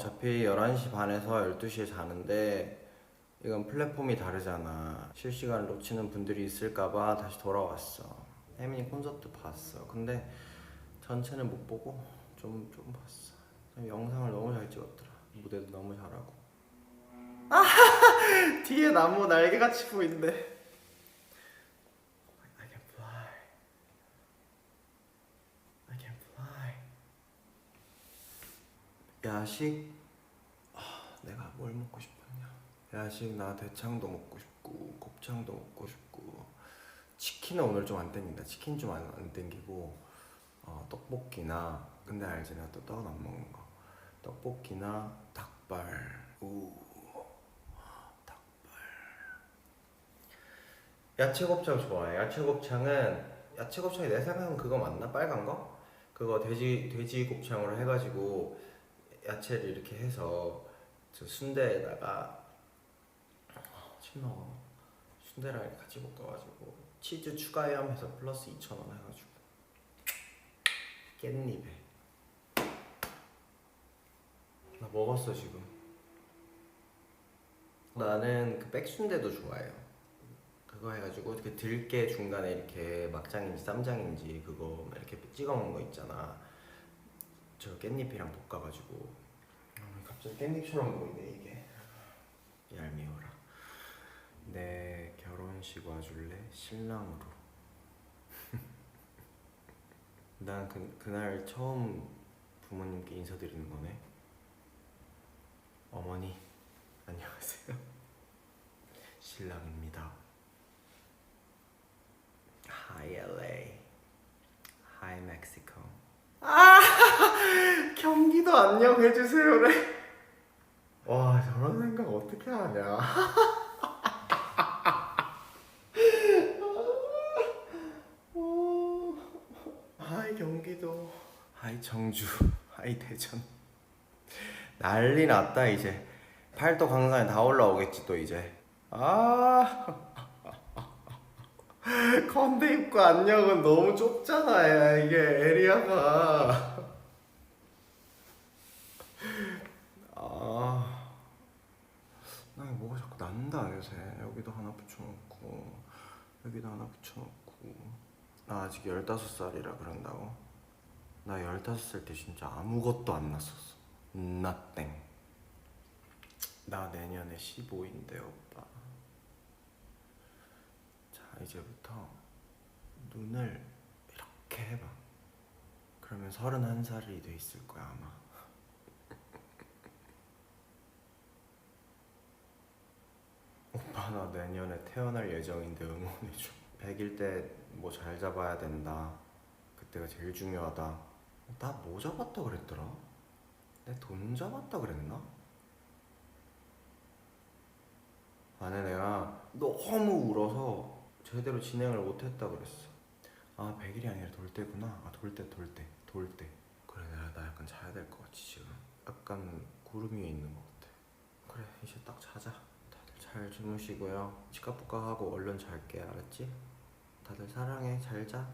어차피 11시 반에서 12시에 자는데 이건 플랫폼이 다르잖아. 실시간 놓치는 분들이 있을까봐 다시 돌아왔어. 혜민이 콘서트 봤어. 근데 전체는 못 보고 좀, 좀 봤어. 영상을 너무 잘 찍었더라. 무대도 너무 잘하고. 아, 뒤에 나무 날개같이 보인대. 야식? 아, 내가 뭘 먹고 싶었냐? 야식 나 대창도 먹고 싶고 곱창도 먹고 싶고. 치킨은 오늘 좀 안 땡긴다. 치킨 좀 안 안 땡기고 어, 떡볶이나 근데 알지 나? 또 떡은 안 먹는 거. 떡볶이나 닭발. 우 닭발. 야채 곱창 좋아해. 야채 곱창은 야채 곱창이 내 생각은 그거 맞나? 빨간 거? 그거 돼지 돼지 곱창으로 해가지고 야채를 이렇게 해서 저 순대에다가 침 먹어. 순대랑 같이 볶아가지고 치즈 추가염 해서 플러스 2,000원 해가지고. 깻잎에. 나 먹었어 지금. 나는 그 백순대도 좋아해요. 그거 해가지고 그 들깨 중간에 이렇게 막장인지 쌈장인지 그거 이렇게 찍어 먹는 거 있잖아 저 깻잎이랑 볶아가지고. 아, 갑자기 깻잎처럼 보이네 이게. 얄미워라. 내 결혼식 와줄래? 신랑으로. 난 그, 그날 처음 부모님께 인사드리는 거네. 어머니 안녕하세요. 신랑입니다. Hi LA Hi Mexico 아 경기도 안녕 해주세요래. 와 저런 생각 어떻게 하냐. 하이 경기도, 하이 청주, 하이 대전. 난리 났다 이제. 팔도 강산에 다 올라오겠지 또 이제. 아. 건대 입구 안녕은 너무 좁잖아 야, 이게 에리아가 아, 나 뭐가 자꾸 난다 요새. 여기도 하나 붙여놓고 여기도 하나 붙여놓고. 나 아직 15살이라 그런다고? 나 15살 때 진짜 아무것도 안 났었어. Nothing. 나 내년에 15인데 오빠. 자 이제부터 눈을 이렇게 해봐. 그러면 31살이 돼 있을 거야 아마 나 내년에 태어날 예정인데 응원해줘. 100일 때 뭐 잘 잡아야 된다. 그때가 제일 중요하다. 나 뭐 잡았다 그랬더라? 내 돈 잡았다 그랬나? 안에 내가 너무 울어서 제대로 진행을 못했다 그랬어. 아 100일이 아니라 돌 때구나. 아돌때돌 때 돌 때. 그래 내가 나 약간 자야 될 것 같지 지금. 약간 구름 위에 있는 것 같아. 그래 이제 딱 자자 잘 주무시고요 치카푸카 하고 얼른 잘게 알았지? 다들 사랑해 잘자